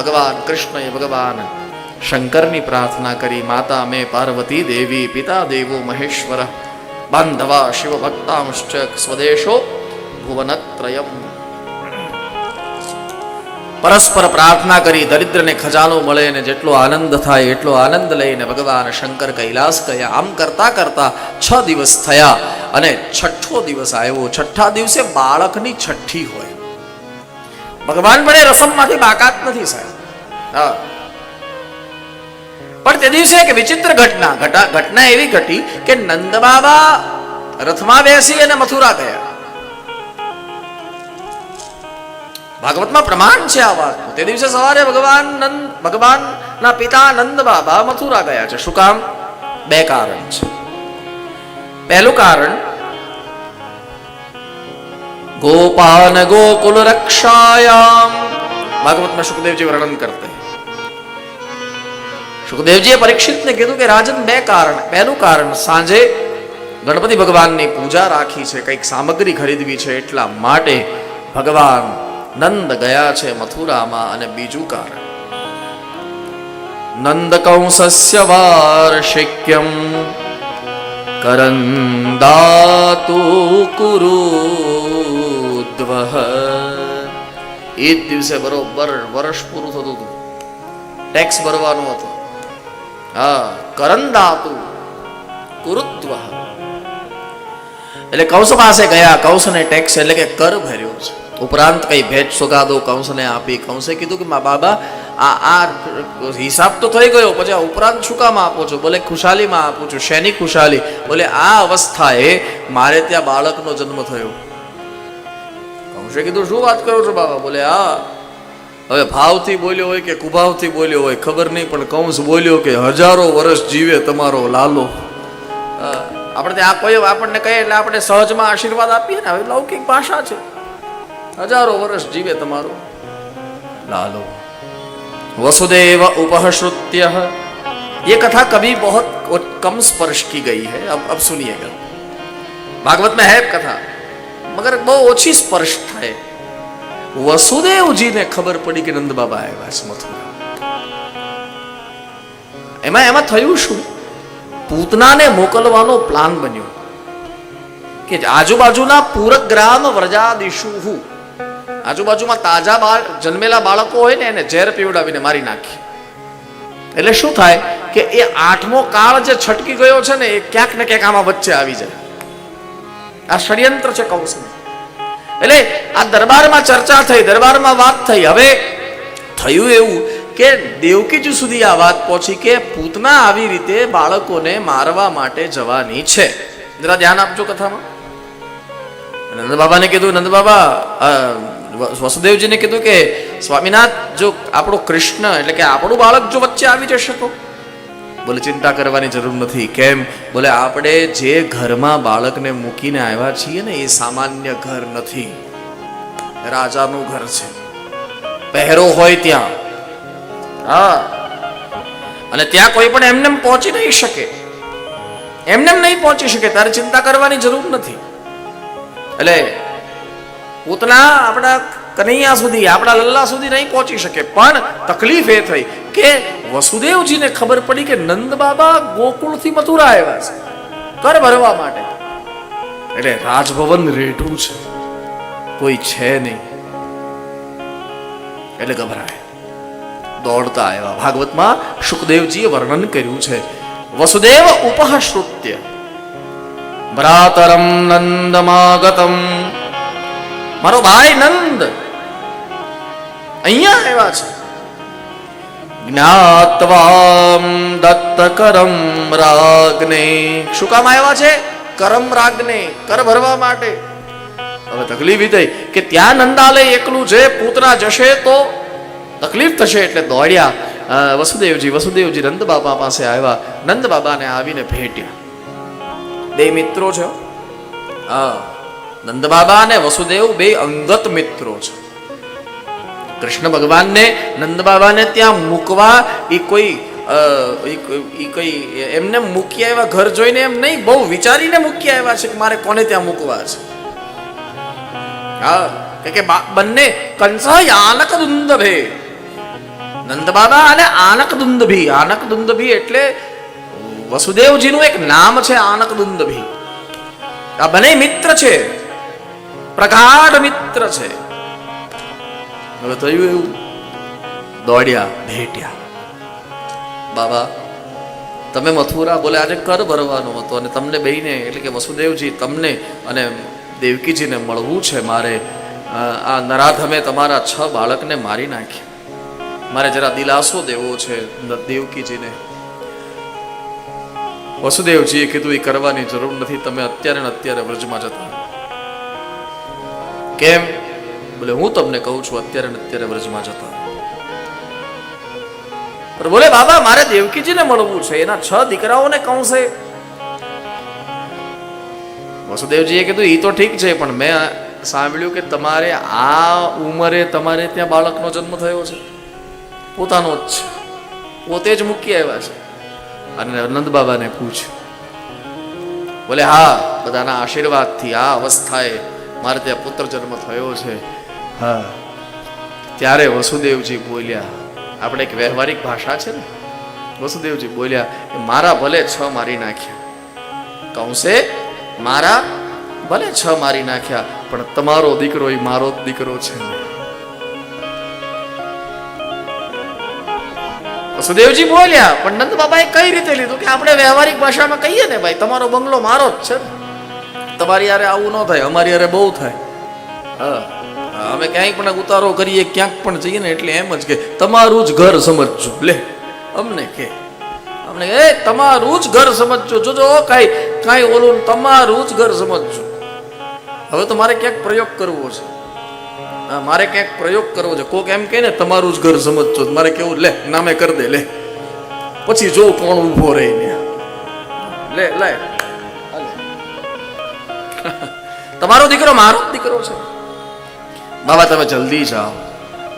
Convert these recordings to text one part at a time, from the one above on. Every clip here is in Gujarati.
ભગવાન કૃષ્ણએ ભગવાન શંકરની પ્રાર્થના કરી, માતા, મે પાર્વતી દેવી પિતા દેવો મહેશ્વર, બાંધવા શિવ ભક્તાંશ્ચ સ્વદેશો, ભુવનત્રયમ. પરસ્પર પ્રાર્થના કરી, દરિદ્રને ખજાનો મળે ને જેટલો આનંદ થાય એટલો આનંદ લઈને ભગવાન શંકર કૈલાસ ગયા. આમ કરતા કરતા છ દિવસ થયા અને છઠ્ઠો દિવસ આવ્યો. છઠ્ઠા દિવસે બાળકની છઠ્ઠી હોય. ભગવાન પણ એ રસમમાંથી બાકાત નથી, સાહેબ. હા. પણ તે દિવસે એક વિચિત્ર ઘટના, ઘટા, ઘટના એવી ઘટી કે નંદ બાબા રથમાં બેસી અને મથુરા ગયા. ભાગવતમાં પ્રમાણ છે આ વાત. તે દિવસે સવારે ભગવાન નંદ, ભગવાનના પિતા નંદ બાબા મથુરા ગયા છે. શું કામ? બે કારણ છે. પહેલું કારણ गोपान गोकुल रक्षायाम भागवत में सुखदेव जी वर्णन करते हैं સુખદેવજીએ પરીક્ષિતને કીધું કે રાજન બે કારણ પહેલું કારણ સાંજે ગણપતિ ભગવાનની પૂજા રાખી છે કંઈક સામગ્રી ખરીદવી છે એટલા માટે ભગવાન નંદ ગયા છે મથુરામાં અને બીજું કારણ નંદ કંસસ્ય વાર્ષિક્યમ કરંદાતુ કુરુદ્વહ એ જ દિવસે બરોબર વર્ષ પૂરું થતું હતું. ટેક્સ ભરવાનું હતું. હા કરંદાતુ કુરુત્વ. એટલે કૌશ પાસે ગયા કૌશને ટેક્સ એટલે કે કર ભર્યો. છે ઉપરાંત કઈ ભેટ સોગાદો કૌશને આપી કૌશે કીધું કે મા બાબા, આ આ હિસાબ તો થઈ ગયો, પછી આ ઉપરાંત શું કામ આપો છો? બોલે ખુશાલીમાં આપું છું, શેની ખુશાલી? બોલે આ અવસ્થાએ મારે ત્યાં બાળકનો જન્મ થયો. કંસે કીધું શું વાત કરો છો બાબા બોલે આ હવે ભાવથી બોલ્યો હોય કે કુભાવથી બોલ્યો હોય ખબર નહીં પણ કંસ બોલ્યો કે હજારો વર્ષ જીવે તમારો લાલો અ, આપણે ત્યાં કોઈ આપણને કહે એટલે આપણે સહજમાં આશીર્વાદ આપીએ ને હવે લૌકિક ભાષા છે હજારો વર્ષ જીવે તમારો लालो वसुदेव उपहश्रुत्य ये कथा कभी बहुत कम स्पर्श की गई है अब अब सुनिएगा भागवत में है कथा મગર બહુ ઓછી સ્પર્શ થાય. વસુદેવજીને ખબર પડી કે નંદ બાબા આવ્યા છે મથુરા. એમાં એમાં થયું શું? પૂતનાને મોકલવાનો પ્લાન બન્યો કે આજુબાજુના પૂરક ગ્રામ વ્રજાદિશુ હું આજુબાજુમાં તાજા બાળ, જન્મેલા બાળકો હોય ને એને ઝેર પીવડાવીને મારી નાખી. એટલે શું થાય કે એ આઠમો કાળ જે છટકી ગયો છે ને એ ક્યાંક ને ક્યાંક આમાં વચ્ચે આવી જાય. આ ષડયંત્ર છે કૌશલ એટલે આ દરબારમાં ચર્ચા થઈ, દરબારમાં વાત થઈ. હવે થયું એવું કે દેવકીજી સુધી આ વાત પહોંચી કે પૂતના આવી રીતે બાળકોને મારવા માટે જવાની છે. જરા ધ્યાન આપજો કથામાં. નંદ બાબાને કીધું, નંદ બાબા વસુદેવજીને કીધું કે સ્વામિનાથ, જો આપણો કૃષ્ણ એટલે કે આપણું બાળક જો વચ્ચે આવી જશે તો? બોલે, ચિંતા કરવાની જરૂર નથી. કેમ? બોલે, આપણે જે ઘરમાં બાળકને મૂકીને આવ્યા છીએ ને, એ સામાન્ય ઘર નથી. રાજાનું ઘર છે. પહેરો હોય ત્યાં. હા. અને ત્યાં કોઈ પણ એમને પહોંચી નહીં શકે. એમને નહીં પહોંચી શકે. તારે ચિંતા કરવાની જરૂર નથી. એટલે, પોતના આપણા કનૈયા સુધી, આપણા લલ્લા સુધી નહીં પહોંચી શકે. પણ તકલીફ એ થઈ કે વસુદેવજીને ખબર પડી કે નંદ બાબા ગોકુળથી મથુરા આવ્યા છે કર ભરવા માટે. એટલે રાજભવન રેઠું છે, કોઈ છે નહીં. એટલે ગભરાય. દોડતા આવ્યા. ભાગવતમાં સુખદેવજીએ વર્ણન કર્યું છે, વસુદેવ ઉપહશ્રુત્ય ભ્રાતરમ નંદમાગતમ. મારો ભાઈ નંદ અહીંયા? આવ્યા છે. જ્ઞાત્વામ દત્તકરમ રાગને. શું કામ આવ્યા છે? કરમ રાગને કર ભરવા માટે. હવે તકલીફ થઈ કે ત્યાં નંદાલય એકલું છે પૂતના જશે તો તકલીફ થશે એટલે દોડ્યા. વસુદેવજી વસુદેવજી નંદ બાબા પાસે આવ્યા. નંદ બાબાને આવીને ભેટ્યા. બે મિત્રો છે હા. નંદ બાબા અને વસુદેવ બે અંગત મિત્રો છે. કૃષ્ણ ભગવાનને, નંદ બાબાને ત્યાં મૂકવા, એ કોઈ ઈ કોઈ- એમને મૂકી આવ્યા, ઘર જોઈને એમ નહીં, બહુ વિચારીને મૂકી આવ્યા છે કે મારે કોને ત્યાં મૂકવા છે. હા, કે બંને કંસા આનક દુંદભે. નંદ બાબા અને આનક દુંદભી. આનક દુંદભી એટલે વસુદેવજીનું એક નામ છે આનક દુંદભી. આ બંને મિત્ર છે. પ્રગાઢ મિત્ર છે. હવે થયું એવું. દોડ્યા. ભેટ્યા. બાબા તમે મથુરા બોલે આજે કર ભરવાનો હતો અને તમને બેને એટલે કે વસુદેવજી તમને અને દેવકીજીને મળવું છે મારે. આ નરાધમે તમારા છ બાળકને મારી નાખી મારે જરા દિલાસો દેવો છે દેવકીજીને. વસુદેવજીએ કીધું એ કરવાની જરૂર નથી તમે અત્યારે ને અત્યારે વ્રજમાં જતા કેમ? બોલે, હું તમને કહું છું, અત્યારે ને અત્યારે વ્રજમાં જતા પણ બોલે, બાબા, મારે દેવકીજીને મળવું છે. એના છ દીકરાઓને કૌશે વસુદેવજીએ કીધું એ તો ઠીક છે, પણ મેં સાંભળ્યું કે તમારે આ ઉંમરે તમારે ત્યાં બાળકનો જન્મ થયો છે. પોતાનો જ છે. પોતે જ મૂકી આવ્યા છે. અને નંદ બાબાને પૂછ્યું. બોલે, હા, બધાના આશીર્વાદથી આ અવસ્થાએ મારે ત્યાં પુત્ર જન્મ થયો છે. હા. ત્યારે વસુદેવજી બોલ્યા આપણે એક વ્યવહારિક ભાષા છે ને? વસુદેવજી બોલ્યા કે મારા ભલે છ મારી નાખ્યા. કૌશે મારા? ભલે છ મારી નાખ્યા પણ તમારો દીકરો એ મારો જ દીકરો છે. વસુદેવજી બોલ્યા પણ નંદ બાબાએ કઈ રીતે લીધું કે આપણે વ્યવહારિક ભાષામાં કહીએ ને ભાઈ? તમારો બંગલો મારો જ છે તમારી યારે આવું ન થાય અમારી યારે બહુ થાય. હા, અમે ક્યાંય પણ ઉતારો કરીએ, ક્યાંક પણ જઈએ ને એટલે એમ જ કે, તમારું જ ઘર સમજજો. લે, અમને કે, અમને એ, તમારું જ ઘર સમજજો. જોજો, કાંઈ કાંઈ ઓલું તમારું જ ઘર સમજજો. હવે તો મારે ક્યાંક પ્રયોગ કરવો છે. મારે ક્યાંક પ્રયોગ કરવો છે. કોક એમ કહે ને, તમારું જ ઘર સમજજો. મારે કેવું, લે, નામે કરી દે, લે. પછી જો કોણ ઊભો રહે ને લે. લે તમારો દીકરો મારો જ દીકરો છે. બાબા, તમે જલ્દી જાઓ.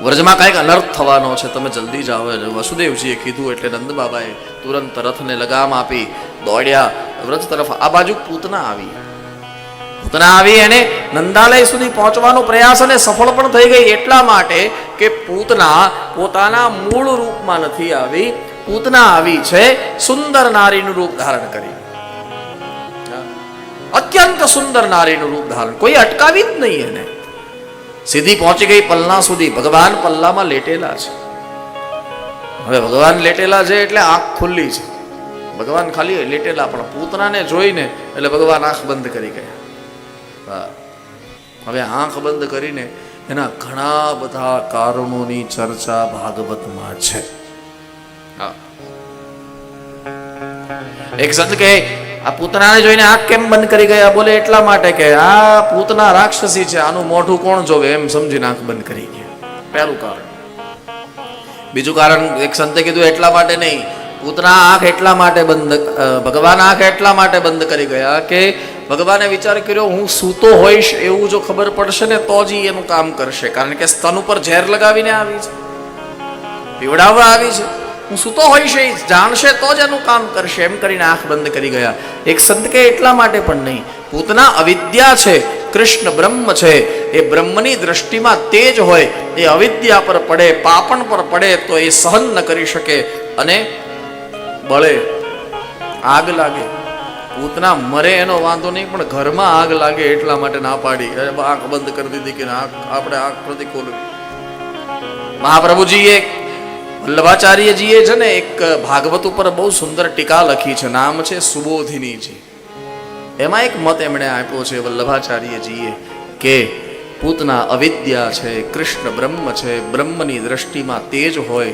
વ્રજમાં કાંઈક અનર્થ થવાનો છે. તમે જલ્દી જાઓ. વસુદેવજીએ કીધું એટલે નંદ બાબાએ તુરંત રથને લગામ આપી દોડ્યા. વ્રજ તરફ આ બાજુ પૂતના આવી. પૂતના આવી એને નંદાલય સુધી પહોંચવાનો પ્રયાસ અને સફળ પણ થઈ ગઈ. એટલા માટે કે પૂતના પોતાના મૂળ રૂપમાં નથી આવી. પૂતના આવી છે. સુંદર નારીનું રૂપ ધારણ કરી. અત્યંત સુંદર નારીનું રૂપ ધારણ. કોઈ અટકાવી જ નહીં એને. સીધી પહોંચી ગઈ પલ્લા સુધી. ભગવાન પલ્લામાં લેટેલા છે. હવે ભગવાન લેટેલા છે એટલે આંખ ખુલ્લી છે. ભગવાન ખાલી લેટેલા પણ. પૂતનાને જોઈને એટલે ભગવાન આંખ બંધ કરી ગયા. હવે આંખ બંધ કરીને એના ઘણા બધા કારણોની ચર્ચા ભાગવતમાં છે. એક સંત કહે આ પૂતનાને જોઈને આંખ કેમ બંધ કરી ગયા? બોલે, એટલા માટે કે આ પૂતના રાક્ષસી છે, આનું મોઢું કોણ જોવે એમ સમજીને આંખ બંધ કરી ગયા. પહેલું કારણ. બીજું કારણ, એક સંતે કીધું, એટલા માટે નહીં. પૂતના આંખ એટલા માટે બંધ ભગવાન આંખ એટલા માટે બંધ કરી ગયા કે ભગવાને વિચાર કર્યો, હું સૂતો હોઈશ એવું જો ખબર પડશે ને, તો જ એનું કામ કરશે. કારણ કે સ્તન ઉપર ઝેર લગાવીને આવી છે. પીવડાવવા આવી છે. હું સૂતો હોઈશ એ જાણશે તો જ એનું કામ કરશે. એમ કરીને આંખ બંધ કરી ગયા. એક સંત કે એટલા માટે પણ નહીં. પૂતના અવિદ્યા છે, કૃષ્ણ બ્રહ્મ છે. એ બ્રહ્મની દ્રષ્ટિમાં તેજ હોય, એ અવિદ્યા પર પડે, પાપણ પર પડે, તો એ સહન ન કરી શકે. અને બળે આગ લાગે. પૂતના મરે એનો વાંધો નહીં, પણ ઘરમાં આગ લાગે એટલા માટે ના પાડી. આંખ બંધ કરી દીધી કે આંખ આપણે આંખ પ્રતિકૂળ મહાપ્રભુજીએ વલ્લભાચાર્યજીએ છે ને એક ભાગવત ઉપર બહુ સુંદર ટીકા લખી છે. નામ છે સુબોધિનીજી. એમાં એક મત એમણે આપ્યો છે વલ્લભાચાર્યજીએ કે પૂતના અવિદ્યા છે, કૃષ્ણ બ્રહ્મ છે, બ્રહ્મની દ્રષ્ટિમાં તેજ હોય,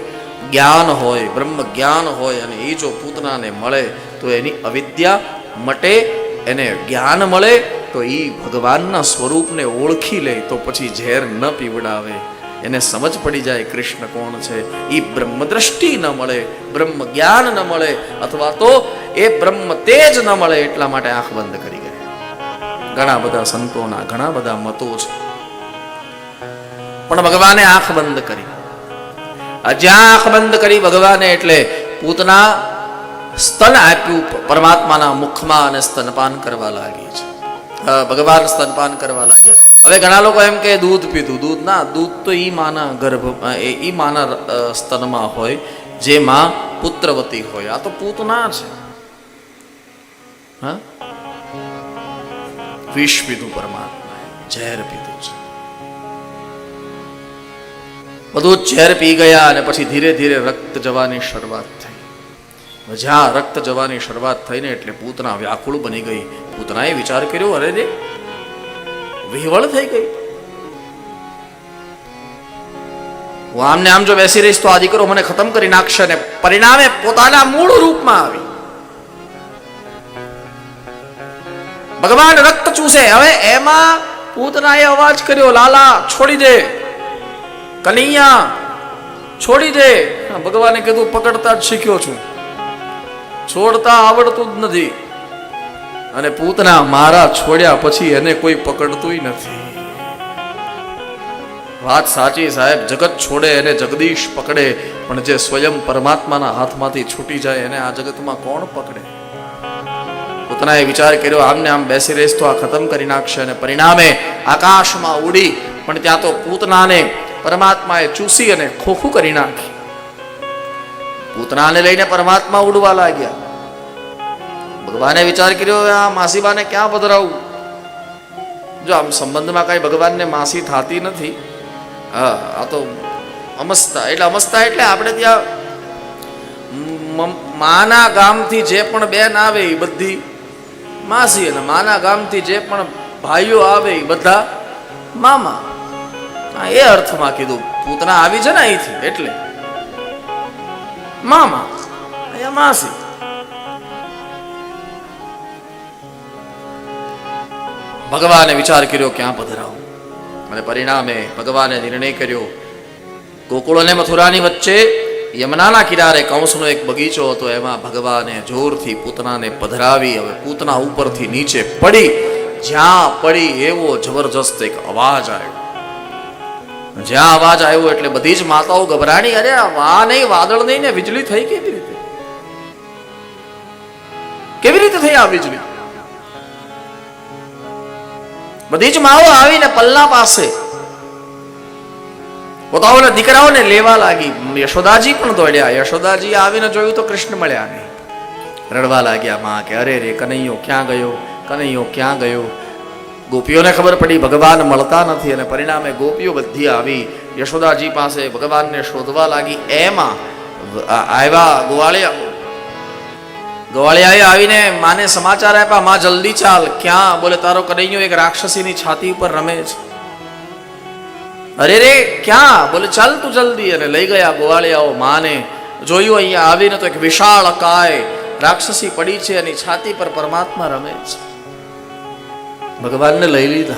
જ્ઞાન હોય, બ્રહ્મ જ્ઞાન હોય અને એ જો પૂતનાને મળે તો એની અવિદ્યા મટે, એને જ્ઞાન મળે તો એ ભગવાનના સ્વરૂપને ઓળખી લે તો પછી ઝેર ન પીવડાવે. એને સમજ પડી જાય કૃષ્ણ કોણ છે? એ બ્રહ્મદ્રષ્ટિ ન મળે બ્રહ્મ જ્ઞાન ન મળે, અથવા તો એ બ્રહ્મ તેજ ન મળે એટલા માટે આંખ બંધ કરી ગયા ઘણા બધા સંતોના, ઘણા બધા મતો છે. પણ ભગવાને આંખ બંધ કરી. જ્યાં આંખ બંધ કરી ભગવાને એટલે પૂતના સ્તન આપ્યું, પરમાત્માના મુખમાં અને સ્તનપાન કરવા લાગી છે. ભગવાન સ્તનપાન કરવા લાગ્યા. હવે ઘણા લોકો એમ કે દૂધ પીધું. દૂધ ના, દૂધ તો ઈ માના ગર્ભ એ માના સ્તનમાં હોય જે માં પુત્રવતી હોય. આ તો પૂતના છે. હા? વિષ પીધું પરમાત્માએ, ઝેર પીધું છે. બધું ઝેર પી ગયા અને પછી ધીરે ધીરે રક્ત જવાની શરૂઆત થઈ. જ્યાં રક્ત જવાની શરૂઆત થઈને એટલે પૂતના વ્યાકુળ બની ગઈ. પૂતનાએ વિચાર કર્યો, અરે રે વિહવળ થઈ ગઈ. હું આમને આમ જો બેસી રહીશ તો આ દીકરો મને ખતમ કરી નાખશે ને પરિણામે પોતાના મૂળ રૂપમાં આવી. ભગવાન રક્ત ચૂસે. હવે એમાં પૂતનાએ અવાજ કર્યો, લાલા, છોડી દે. કનૈયા, છોડી દે. ભગવાને કીધું, પકડતા જ શીખ્યો છું. છોડતા આવડતું જ નથી. અને પૂતના મારા છોડ્યા પછી એને કોઈ પકડતુંય નથી. વાત સાચી સાહેબ, જગત છોડે એને જગદીશ પકડે, પણ જે સ્વયં પરમાત્માના હાથમાંથી છૂટી જાય એને આ જગતમાં કોણ પકડે? પૂતનાએ વિચાર કર્યો, આમને આમ બેસી રહીશ તો આ ખતમ કરી નાખશે. અને પરિણામે આકાશમાં ઉડી, પણ ત્યાં તો પૂતનાને પરમાત્માએ ચૂસી અને ખોખું કરી નાખી. પૂતનાને લઈને પરમાત્મા ઉડવા લાગ્યા. ભગવાને વિચાર કર્યો આ માસીબાને ક્યાં પધરાવું? જો આમ સંબંધમાં કાંઈ ભગવાનને માસી થતી નથી, હા, આ તો અમસ્તા, એટલે અમસ્તા એટલે આપણે ત્યાં માના ગામથી જે પણ બેન આવે એ બધી માસી અને માના ગામથી જે પણ ભાઈઓ આવે એ બધા મામા. હા એ અર્થમાં કીધું, પૂતના આવી છે ને અહીંથી? એટલે. મામા, અહીંયા માસી. ભગવાને વિચાર કર્યો, ક્યાં પધરાવું? અને પરિણામે ભગવાને નિર્ણય કર્યો, ગોકુળ અને મથુરાની વચ્ચે યમુનાના કિનારે કંસનો એક બગીચો હતો, એમાં ભગવાને જોરથી પૂતનાને પધરાવી, હવે પૂતના ઉપરથી નીચે પડી, જ્યાં પડી એવો જબરજસ્ત એક અવાજ આવ્યો. જ્યાં અવાજ આવ્યો એટલે બધી જ માતાઓ ગભરાણી, અરે વા નહીં, વાદળ નહીં ને વીજળી થઈ કેવી રીતે? કેવી રીતે થઈ આ વીજળી? બધી જ માઓ આવીને પલ્લા પાસે પોતાઓના દીકરાઓને લેવા લાગી. યશોદાજી પણ દોડ્યા. યશોદાજી આવીને જોયું તો કૃષ્ણ મળ્યા નહીં. રડવા લાગ્યા માં કે, અરે રે, કનૈયો ક્યાં ગયો? કનૈયો ક્યાં ગયો? ગોપીઓને ખબર પડી, ભગવાન મળતા નથી અને પરિણામે ગોપીઓ બધી આવી. યશોદાજી પાસે ભગવાનને શોધવા લાગી. એમાં આવ્યા, ગોવાળિયા ગવાળિયાએ આવીને માને સમાચાર આપ્યા, માં, જલ્દી ચાલ, ક્યાં? બોલે, તારો કનૈયો એક રાક્ષસીની છાતી ઉપર રમે છે. અરે રે, ક્યાં? બોલે, ચાલ તું જલ્દી. અને લઈ ગયા ગોવાળિયાઓ માને. જોયું અહીંયા આવીને તો એક વિશાળ કાય રાક્ષસી પડી છે, એની છાતી પર પરમાત્મા રમે છે. ભગવાનને લઈ લીધા.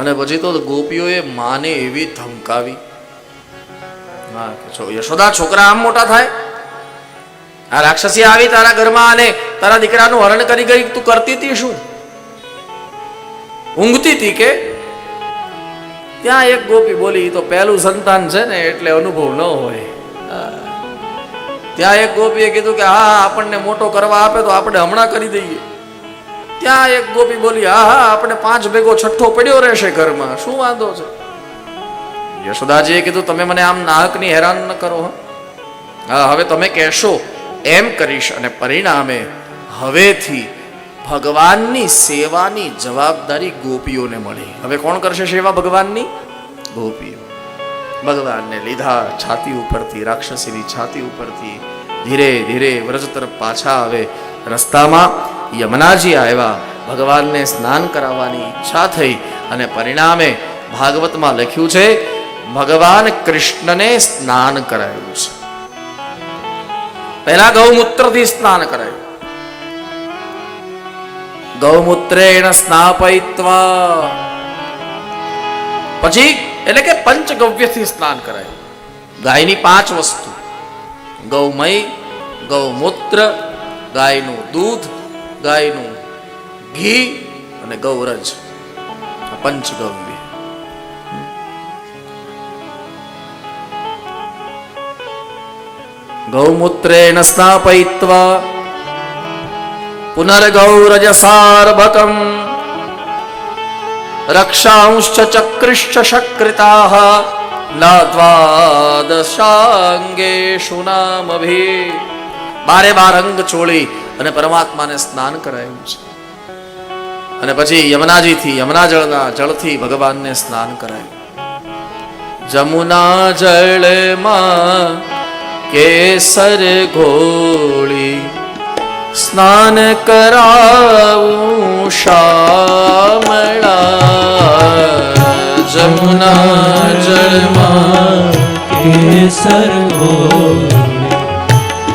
અને પછી તો ગોપીઓએ માને એવી ધમકાવી. હા યશોદા છોકરા આમ મોટા થાય? આ રાક્ષસી આવી તારા ઘરમાં અને તારા દીકરાનું હરણ કરી ગઈ, તું કરતી હતી શું? ઊંઘતી હતી કે? ત્યાં એક ગોપી બોલી, "ઈ તો પહેલું સંતાન છે ને, એટલે અનુભવ ન હોય. ત્યાં એક ગોપીએ કીધું કે હા, આપણને મોટો કરવા આપે તો આપણે હમણાં કરી દઈએ. ત્યાં એક ગોપી બોલી, હા હા, આપણે પાંચ ભેગો છઠ્ઠો પડ્યો રહેશે ઘરમાં, શું વાંધો છે? યશોદાજીએ કીધું, તમે મને આમ નાહકની હેરાન ન કરો હં. હવે તમે કહેશો, એમ કરીશ અને પરિણામે હવેથી ભગવાનની સેવાની જવાબદારી ગોપીઓને મળી. હવે કોણ કરશે સેવા ભગવાનની? ગોપીઓ. ભગવાનને લીધા, છાતી ઉપરથી, રાક્ષસીની છાતી ઉપરથી ધીરે ધીરે વ્રજ તરફ પાછા આવે. રસ્તામાં યમુનાજી આવ્યા. ભગવાનને સ્નાન કરાવવાની ઈચ્છા થઈ અને પરિણામે ભાગવતમાં લખ્યું છે ભગવાન કૃષ્ણને સ્નાન કરાયું છે. પહેલા ગૌમૂત્રથી સ્નાન કરાયું. ગૌમૂત્રેણ સ્નાપયિત્વા. પછી એટલે કે પંચગવ્યથી સ્નાન કરાયું. ગાયની પાંચ વસ્તુ. ગૌમય, ગૌમૂત્ર, ગાયનું દૂધ, ગાયનું ઘી અને ગૌરજ. પંચગવ્ય. ગૌમૂત્રેણ સ્નાપયિત્વા પુનર્ગૌરજસાર્ભકમ રક્ષાંશ્ચ ચક્રિશ્ચ શક્રિતાઃ દ્વાદશાંગેષુ નામભી બારે બાર અંગ ચોળી અને પરમાત્માને સ્નાન કરાયું છે અને પછી યમુનાજીથી યમુના જળના જળથી ભગવાનને સ્નાન કરાયું જમુના જળમાં કેસર ઘોળી સ્નાન કરાવું શામળા જમુના જળમાં કેસર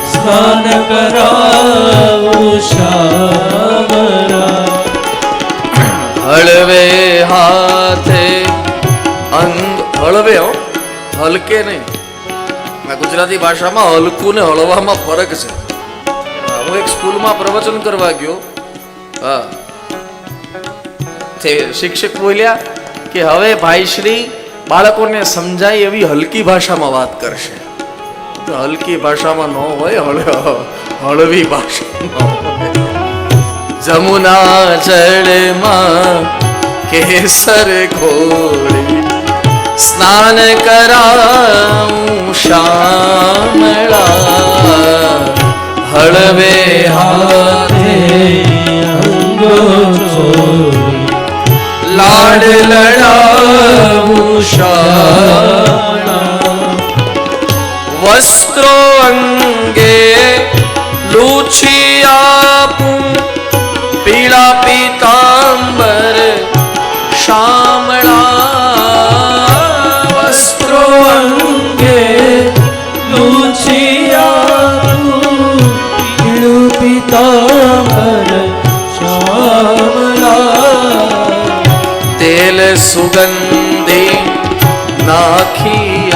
સ્નાન કરાવું શામળા હળવે હાથે અંગ હળવે હલકે નહીં ગુજરાતી ભાષામાં હલકું ને હળવામાં ફરક છે. હા, એક સ્કૂલમાં પ્રવચન કરવા ગયો. હા. તે શિક્ષક બોલ્યા કે હવે ભાઈશ્રી બાળકોને સમજાય એવી હલકી ભાષામાં વાત કરશે. હલકી ભાષામાં ન હોય હળ હળવી ભાષા જમુના જળમાં કેસર ઘોળી સ્નાન કરાઉં શામળા હળવે હાથે સુગંધી નાખી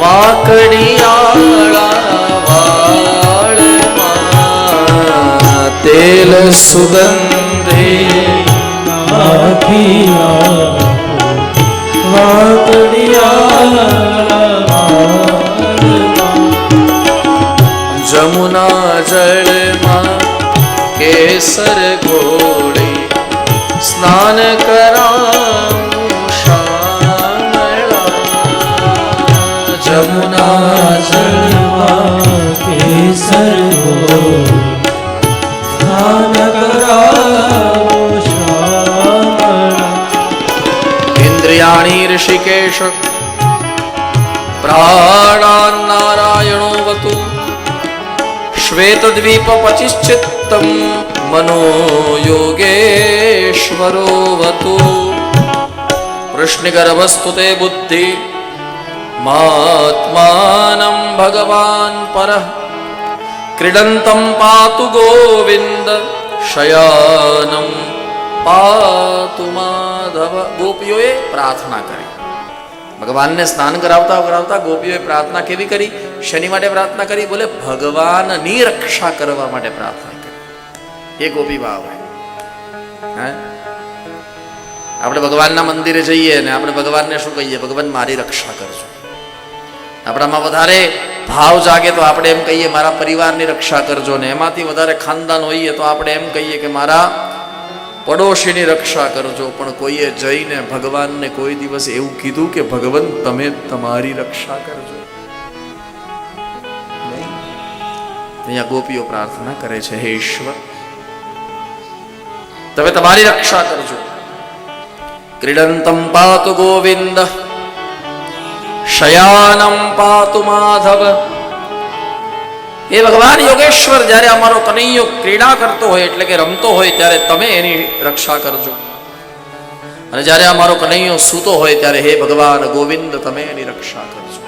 વાકડિયાળા તેલ સુગંધી આખિયા વાકડિયા જમુના જળમાં કેસર ગોળી ઇન્દ્રિયાણી ઋષિકેશ પ્રાણાન્નારાયણો વતુ શ્વેતદ્વીપ પચિશ્ચિત્તમ મનો યોગેશ્વરો વતુ વૃષ્ણિગર્ભસ્તુ તે બુદ્ધિ માત્માનં ભગવાન પરઃ ક્રીડંતમ પાતુ ગોવિંદ શયાનમ પાતુ માધવ ગોપીઓએ પ્રાર્થના કરી ભગવાનને સ્નાન કરાવતા કરાવતા ગોપીઓએ પ્રાર્થના કેવી કરી શનિ માટે પ્રાર્થના કરી બોલે ભગવાનની રક્ષા કરવા માટે પ્રાર્થના કરી એ ગોપી ભાવ હે આપણે ભગવાનના મંદિરે જઈએ ને આપણે ભગવાનને શું કહીએ ભગવાન મારી રક્ષા કરજો આપણામાં વધારે ભાવ જાગે તો આપણે એમ કહીએ મારા પરિવારની રક્ષા કરજો ને. એમાંથી વધારે ખાનદાન હોઈએ તો આપણે એમ કહીએ કે મારા પડોશીની રક્ષા કરજો. પણ કોઈએ જઈને ભગવાનને કોઈ દિવસ એવું કીધું કે, ભગવાન, તમે તમારી રક્ષા કરજો. અહીંયા ગોપીઓ પ્રાર્થના કરે છે, હે ઈશ્વર, તમે તમારી રક્ષા કરજો. ક્રીડંતમ પાતુ ગોવિંદ. શયાનમ પાતુ માધવ એ ભગવાન યોગેશ્વર જ્યારે અમારો કનૈયો ક્રીડા કરતો હોય, એટલે કે રમતો હોય, ત્યારે તમે એની રક્ષા કરજો. અને જ્યારે અમારો કનૈયો સૂતો હોય, ત્યારે હે ભગવાન ગોવિંદ, તમે એની રક્ષા કરજો.